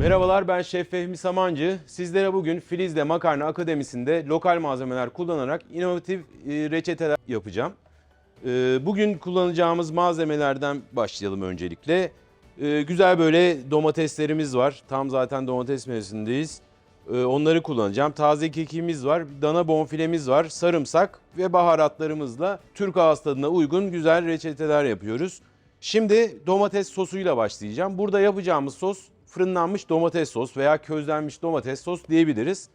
Merhabalar ben Şef Fehmi Samancı. Sizlere bugün Filiz'de Makarna Akademisi'nde lokal malzemeler kullanarak inovatif e, reçeteler yapacağım. E, Bugün kullanacağımız malzemelerden başlayalım öncelikle. E, Güzel böyle domateslerimiz var. Tam zaten domates mevsimindeyiz. Onları kullanacağım. Taze kekimiz var, dana bonfilemiz var, sarımsak ve baharatlarımızla Türk ağız tadına uygun güzel reçeteler yapıyoruz. Şimdi domates sosuyla başlayacağım. Burada yapacağımız sos fırınlanmış domates sos veya közlenmiş domates sos diyebiliriz.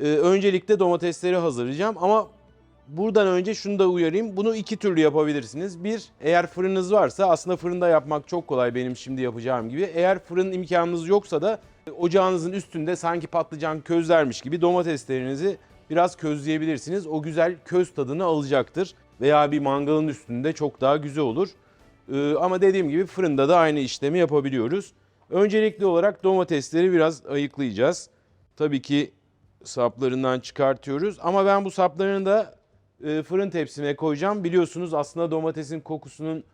Ee, öncelikle domatesleri hazırlayacağım ama buradan önce şunu da uyarayım. Bunu iki türlü yapabilirsiniz. Bir, eğer fırınınız varsa aslında fırında yapmak çok kolay benim şimdi yapacağım gibi. Eğer fırın imkanınız yoksa da ocağınızın üstünde sanki patlıcan közlermiş gibi domateslerinizi biraz közleyebilirsiniz. O güzel köz tadını alacaktır. Veya bir mangalın üstünde çok daha güzel olur. Ee, ama dediğim gibi fırında da aynı işlemi yapabiliyoruz. Öncelikli olarak domatesleri biraz ayıklayacağız. Tabii ki saplarından çıkartıyoruz ama ben bu saplarını da e, fırın tepsime koyacağım. Biliyorsunuz aslında domatesin kokusunun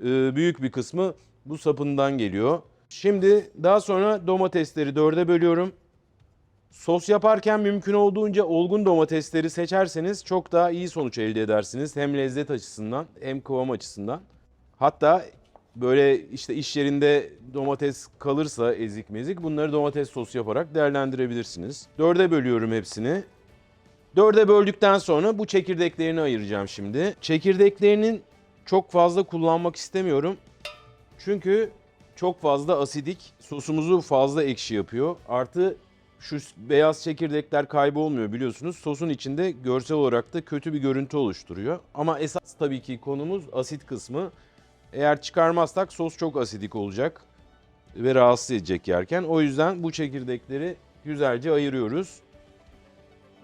e, büyük bir kısmı bu sapından geliyor. Şimdi daha sonra domatesleri dörde bölüyorum. Sos yaparken mümkün olduğunca olgun domatesleri seçerseniz çok daha iyi sonuç elde edersiniz. Hem lezzet açısından hem kıvam açısından. Hatta böyle işte iş yerinde domates kalırsa ezik mezik bunları domates sosu yaparak değerlendirebilirsiniz. Dörde bölüyorum hepsini. Dörde böldükten sonra bu çekirdeklerini ayıracağım şimdi. Çekirdeklerinin çok fazla kullanmak istemiyorum. Çünkü çok fazla asidik sosumuzu fazla ekşi yapıyor. Artı şu beyaz çekirdekler kaybolmuyor biliyorsunuz. Sosun içinde görsel olarak da kötü bir görüntü oluşturuyor. Ama esas tabii ki konumuz asit kısmı. Eğer çıkarmazsak sos çok asidik olacak ve rahatsız edecek yerken. O yüzden bu çekirdekleri güzelce ayırıyoruz.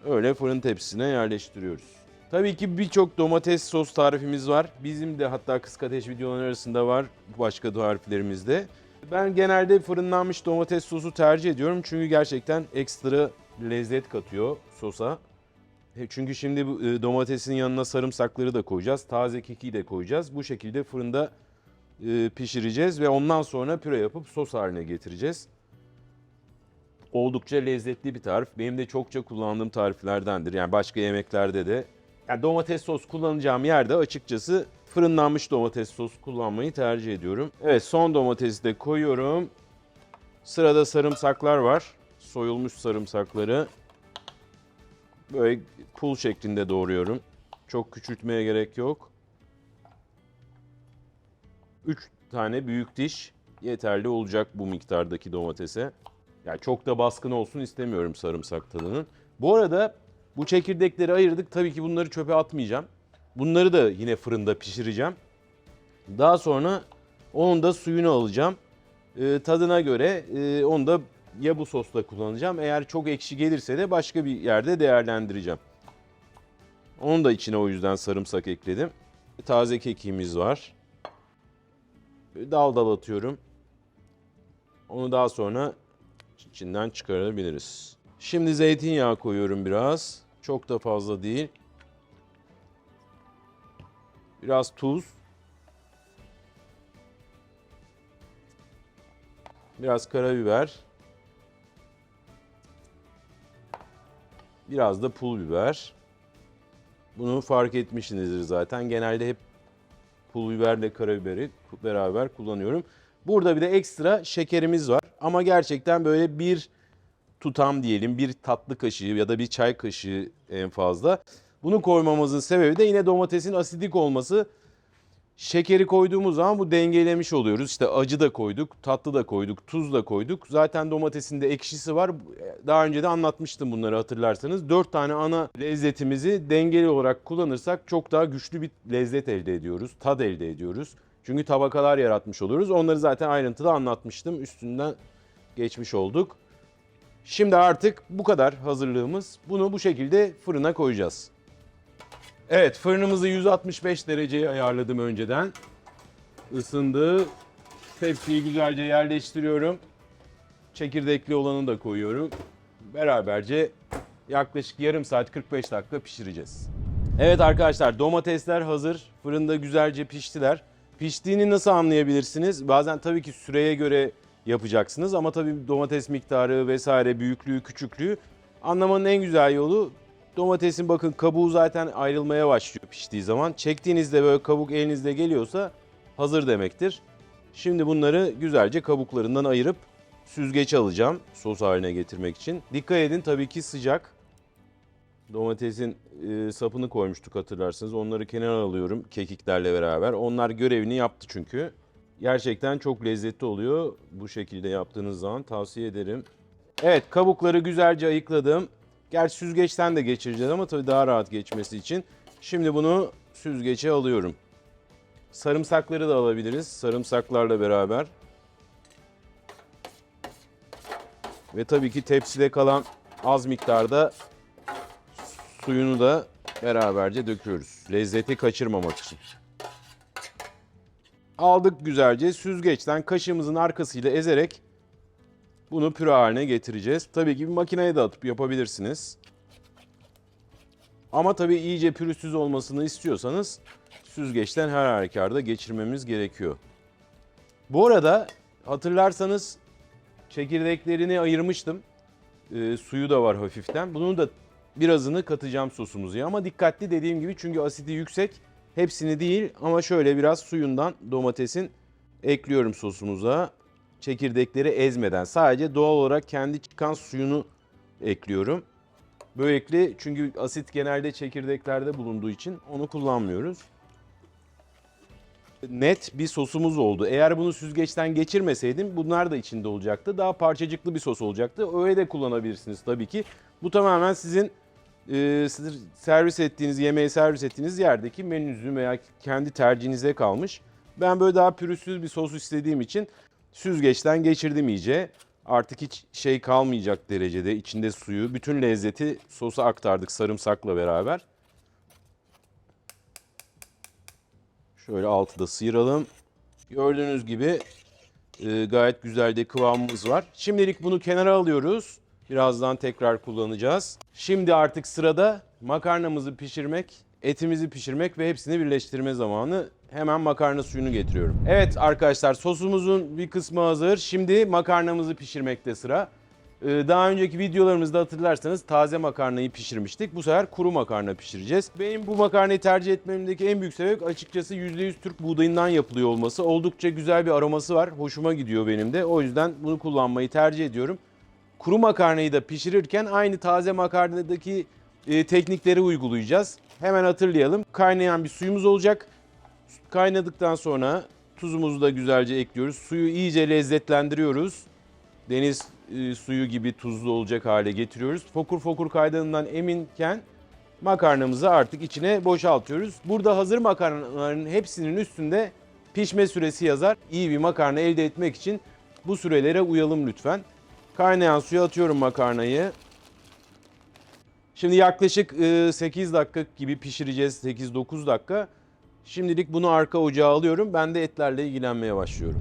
Öyle fırın tepsisine yerleştiriyoruz. Tabii ki birçok domates sos tarifimiz var. Bizim de hatta kısık ateş videoların arasında var başka tariflerimizde. Ben genelde fırınlanmış domates sosu tercih ediyorum çünkü gerçekten ekstra lezzet katıyor sosa. E, Çünkü şimdi bu e, domatesin yanına sarımsakları da koyacağız. Taze kekiği de koyacağız. Bu şekilde fırında e, pişireceğiz ve ondan sonra püre yapıp sos haline getireceğiz. Oldukça lezzetli bir tarif. Benim de çokça kullandığım tariflerdendir. Yani başka yemeklerde de. Yani domates sos kullanacağım yerde açıkçası fırınlanmış domates sos kullanmayı tercih ediyorum. Evet son domatesi de koyuyorum. Sırada sarımsaklar var. Soyulmuş sarımsakları böyle pul şeklinde doğruyorum. Çok küçültmeye gerek yok. 3 tane büyük diş yeterli olacak bu miktardaki domatese. Yani çok da baskın olsun istemiyorum sarımsak tadının. Bu arada bu çekirdekleri ayırdık. Tabii ki bunları çöpe atmayacağım. Bunları da yine fırında pişireceğim. Daha sonra onun da suyunu alacağım. Ee, tadına göre e, onu da ya bu sosla kullanacağım. Eğer çok ekşi gelirse de başka bir yerde değerlendireceğim. Onun da içine o yüzden sarımsak ekledim. Taze kekiğimiz var. Dal dal atıyorum. Onu daha sonra içinden çıkarabiliriz. Şimdi zeytinyağı koyuyorum biraz. Çok da fazla değil. Biraz tuz. Biraz karabiber. Biraz da pul biber. Bunu fark etmişsinizdir zaten. Genelde hep pul biberle karabiberi beraber kullanıyorum. Burada bir de ekstra şekerimiz var. Ama gerçekten böyle bir tutam diyelim, bir tatlı kaşığı ya da bir çay kaşığı en fazla. Bunu koymamızın sebebi de yine domatesin asidik olması. Şekeri koyduğumuz zaman bu dengelemiş oluyoruz. İşte acı da koyduk, tatlı da koyduk, tuz da koyduk. Zaten domatesin de ekşisi var. Daha önce de anlatmıştım bunları hatırlarsanız. 4 tane ana lezzetimizi dengeli olarak kullanırsak çok daha güçlü bir lezzet elde ediyoruz. Tad elde ediyoruz. Çünkü tabakalar yaratmış oluyoruz. Onları zaten ayrıntıda anlatmıştım. Üstünden geçmiş olduk. Şimdi artık bu kadar hazırlığımız. Bunu bu şekilde fırına koyacağız. Evet fırınımızı 165 dereceye ayarladım önceden. Isındı. Tepsiyi güzelce yerleştiriyorum. Çekirdekli olanı da koyuyorum. Beraberce yaklaşık yarım saat 45 dakika pişireceğiz. Evet arkadaşlar domatesler hazır. Fırında güzelce piştiler. Piştiğini nasıl anlayabilirsiniz? Bazen tabii ki süreye göre yapacaksınız. Ama tabii domates miktarı vesaire büyüklüğü küçüklüğü anlamanın en güzel yolu domatesin bakın kabuğu zaten ayrılmaya başlıyor piştiği zaman. Çektiğinizde böyle kabuk elinizde geliyorsa hazır demektir. Şimdi bunları güzelce kabuklarından ayırıp süzgeç alacağım sos haline getirmek için. Dikkat edin tabii ki sıcak. Domatesin e, sapını koymuştuk hatırlarsınız. Onları kenara alıyorum kekiklerle beraber. Onlar görevini yaptı çünkü. Gerçekten çok lezzetli oluyor. Bu şekilde yaptığınız zaman tavsiye ederim. Evet kabukları güzelce ayıkladım. Gerçi süzgeçten de geçireceğiz ama tabii daha rahat geçmesi için. Şimdi bunu süzgeçe alıyorum. Sarımsakları da alabiliriz. Sarımsaklarla beraber. Ve tabii ki tepside kalan az miktarda suyunu da beraberce döküyoruz. Lezzeti kaçırmamak için. Aldık güzelce süzgeçten kaşığımızın arkasıyla ezerek bunu püre haline getireceğiz. Tabii ki bir makineye de atıp yapabilirsiniz. Ama tabii iyice pürüzsüz olmasını istiyorsanız süzgeçten her halükarda geçirmemiz gerekiyor. Bu arada hatırlarsanız çekirdeklerini ayırmıştım. Ee, suyu da var hafiften. Bunun da birazını katacağım sosumuza ama dikkatli dediğim gibi çünkü asidi yüksek. Hepsini değil ama şöyle biraz suyundan domatesin ekliyorum sosumuza. Çekirdekleri ezmeden sadece doğal olarak kendi çıkan suyunu ekliyorum. Böylelikle çünkü asit genelde çekirdeklerde bulunduğu için onu kullanmıyoruz. Net bir sosumuz oldu. Eğer bunu süzgeçten geçirmeseydim bunlar da içinde olacaktı. Daha parçacıklı bir sos olacaktı. Öyle de kullanabilirsiniz tabii ki. Bu tamamen sizin e, servis ettiğiniz, yemeği servis ettiğiniz yerdeki menünüzün veya kendi tercihinize kalmış. Ben böyle daha pürüzsüz bir sos istediğim için süzgeçten geçirdim iyice. Artık hiç şey kalmayacak derecede içinde suyu, bütün lezzeti sosa aktardık sarımsakla beraber. Şöyle altı da sıyıralım. Gördüğünüz gibi e, gayet güzel de kıvamımız var. Şimdilik bunu kenara alıyoruz. Birazdan tekrar kullanacağız. Şimdi artık sırada makarnamızı pişirmek, etimizi pişirmek ve hepsini birleştirme zamanı. Hemen makarna suyunu getiriyorum. Evet arkadaşlar sosumuzun bir kısmı hazır. Şimdi makarnamızı pişirmekte sıra. Ee, Daha önceki videolarımızda hatırlarsanız taze makarnayı pişirmiştik. Bu sefer kuru makarna pişireceğiz. Benim bu makarnayı tercih etmemdeki en büyük sebep açıkçası %100 Türk buğdayından yapılıyor olması. Oldukça güzel bir aroması var. Hoşuma gidiyor benim de. O yüzden bunu kullanmayı tercih ediyorum. Kuru makarnayı da pişirirken aynı taze makarnadaki e, teknikleri uygulayacağız. Hemen hatırlayalım. Kaynayan bir suyumuz olacak. Kaynadıktan sonra tuzumuzu da güzelce ekliyoruz. Suyu iyice lezzetlendiriyoruz. Deniz e, suyu gibi tuzlu olacak hale getiriyoruz. Fokur fokur kaydığından eminken makarnamızı artık içine boşaltıyoruz. Burada hazır makarnaların hepsinin üstünde pişme süresi yazar. İyi bir makarna elde etmek için bu sürelere uyalım lütfen. Kaynayan suya atıyorum makarnayı. Şimdi yaklaşık e, 8 dakika gibi pişireceğiz. 8-9 dakika. Şimdilik bunu arka ocağa alıyorum. Ben de etlerle ilgilenmeye başlıyorum.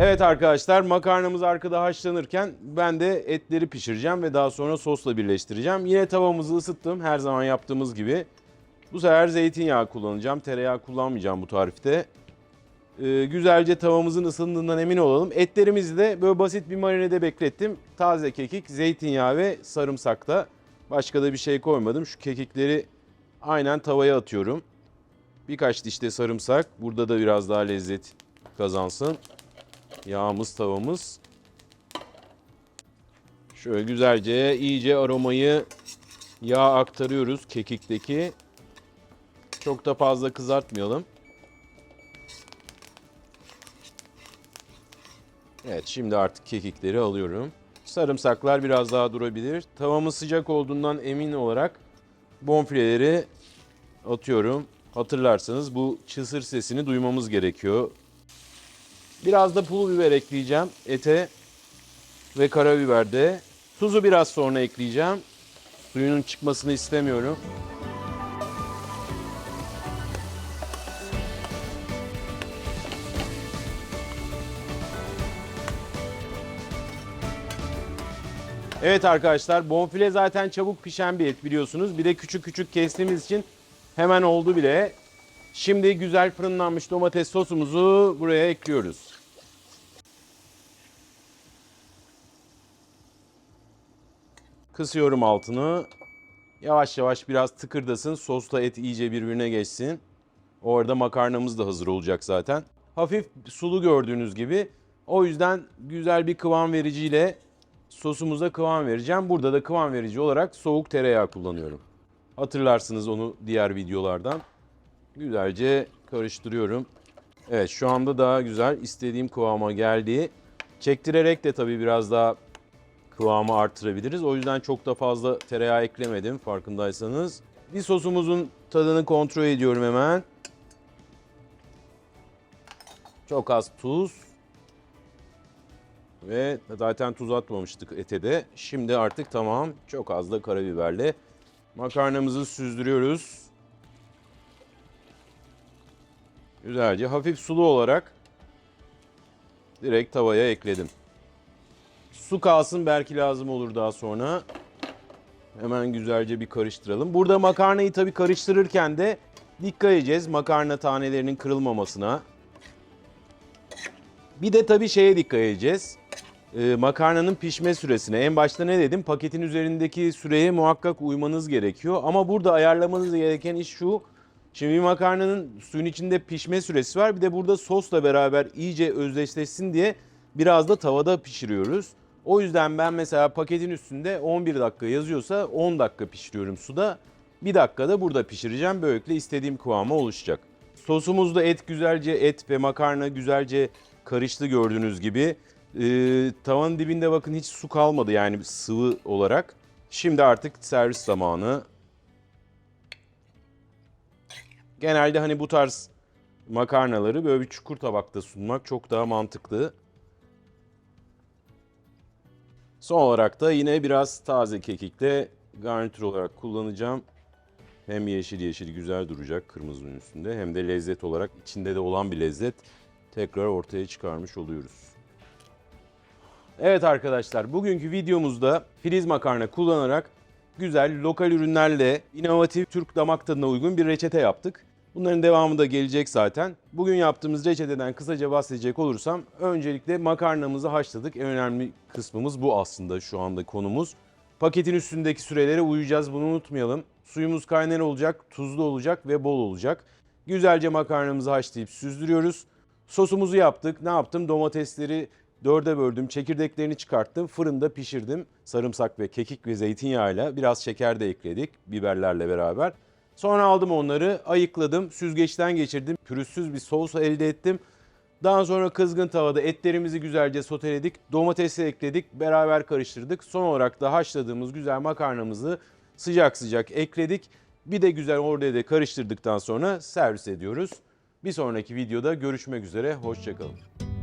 Evet arkadaşlar makarnamız arkada haşlanırken ben de etleri pişireceğim ve daha sonra sosla birleştireceğim. Yine tavamızı ısıttım her zaman yaptığımız gibi. Bu sefer zeytinyağı kullanacağım. Tereyağı kullanmayacağım bu tarifte. Ee, güzelce tavamızın ısındığından emin olalım. Etlerimizi de böyle basit bir marinede beklettim. Taze kekik, zeytinyağı ve sarımsakta. Başka da bir şey koymadım. Şu kekikleri aynen tavaya atıyorum. Birkaç diş de sarımsak. Burada da biraz daha lezzet kazansın. Yağımız, tavamız. Şöyle güzelce iyice aromayı yağ aktarıyoruz kekikteki. Çok da fazla kızartmayalım. Evet şimdi artık kekikleri alıyorum. Sarımsaklar biraz daha durabilir. Tavamız sıcak olduğundan emin olarak bonfileleri atıyorum. Hatırlarsanız bu çısır sesini duymamız gerekiyor. Biraz da pul biber ekleyeceğim ete ve karabiber de. Tuzu biraz sonra ekleyeceğim. Suyunun çıkmasını istemiyorum. Evet arkadaşlar bonfile zaten çabuk pişen bir et biliyorsunuz. Bir de küçük küçük kestiğimiz için Hemen oldu bile. Şimdi güzel fırınlanmış domates sosumuzu buraya ekliyoruz. Kısıyorum altını. Yavaş yavaş biraz tıkırdasın. Sosla et iyice birbirine geçsin. O arada makarnamız da hazır olacak zaten. Hafif sulu gördüğünüz gibi. O yüzden güzel bir kıvam vericiyle sosumuza kıvam vereceğim. Burada da kıvam verici olarak soğuk tereyağı kullanıyorum. Hatırlarsınız onu diğer videolardan. Güzelce karıştırıyorum. Evet şu anda daha güzel istediğim kıvama geldi. Çektirerek de tabii biraz daha kıvamı artırabiliriz. O yüzden çok da fazla tereyağı eklemedim farkındaysanız. Bir sosumuzun tadını kontrol ediyorum hemen. Çok az tuz. Ve zaten tuz atmamıştık ete de. Şimdi artık tamam. Çok az da karabiberle makarnamızı süzdürüyoruz. Güzelce hafif sulu olarak direkt tavaya ekledim. Su kalsın belki lazım olur daha sonra. Hemen güzelce bir karıştıralım. Burada makarnayı tabii karıştırırken de dikkat edeceğiz makarna tanelerinin kırılmamasına. Bir de tabii şeye dikkat edeceğiz. Ee, makarnanın pişme süresine. En başta ne dedim? Paketin üzerindeki süreye muhakkak uymanız gerekiyor. Ama burada ayarlamanız gereken iş şu. Şimdi bir makarnanın suyun içinde pişme süresi var. Bir de burada sosla beraber iyice özdeşleşsin diye biraz da tavada pişiriyoruz. O yüzden ben mesela paketin üstünde 11 dakika yazıyorsa 10 dakika pişiriyorum suda. 1 dakikada burada pişireceğim. Böylelikle istediğim kıvama oluşacak. Sosumuzda et güzelce et ve makarna güzelce karıştı gördüğünüz gibi. Ee, tavanın dibinde bakın hiç su kalmadı yani sıvı olarak. Şimdi artık servis zamanı. Genelde hani bu tarz makarnaları böyle bir çukur tabakta sunmak çok daha mantıklı. Son olarak da yine biraz taze kekikle garnitür olarak kullanacağım. Hem yeşil yeşil güzel duracak kırmızının üstünde hem de lezzet olarak içinde de olan bir lezzet tekrar ortaya çıkarmış oluyoruz. Evet arkadaşlar bugünkü videomuzda filiz makarna kullanarak güzel lokal ürünlerle inovatif Türk damak tadına uygun bir reçete yaptık. Bunların devamı da gelecek zaten. Bugün yaptığımız reçeteden kısaca bahsedecek olursam öncelikle makarnamızı haşladık. En önemli kısmımız bu aslında şu anda konumuz. Paketin üstündeki sürelere uyacağız bunu unutmayalım. Suyumuz kaynar olacak, tuzlu olacak ve bol olacak. Güzelce makarnamızı haşlayıp süzdürüyoruz. Sosumuzu yaptık. Ne yaptım? Domatesleri dörde böldüm. Çekirdeklerini çıkarttım. Fırında pişirdim. Sarımsak ve kekik ve zeytinyağıyla biraz şeker de ekledik biberlerle beraber. Sonra aldım onları, ayıkladım, süzgeçten geçirdim. Pürüzsüz bir sos elde ettim. Daha sonra kızgın tavada etlerimizi güzelce soteledik. Domatesi ekledik, beraber karıştırdık. Son olarak da haşladığımız güzel makarnamızı sıcak sıcak ekledik. Bir de güzel orada da karıştırdıktan sonra servis ediyoruz. Bir sonraki videoda görüşmek üzere, hoşçakalın.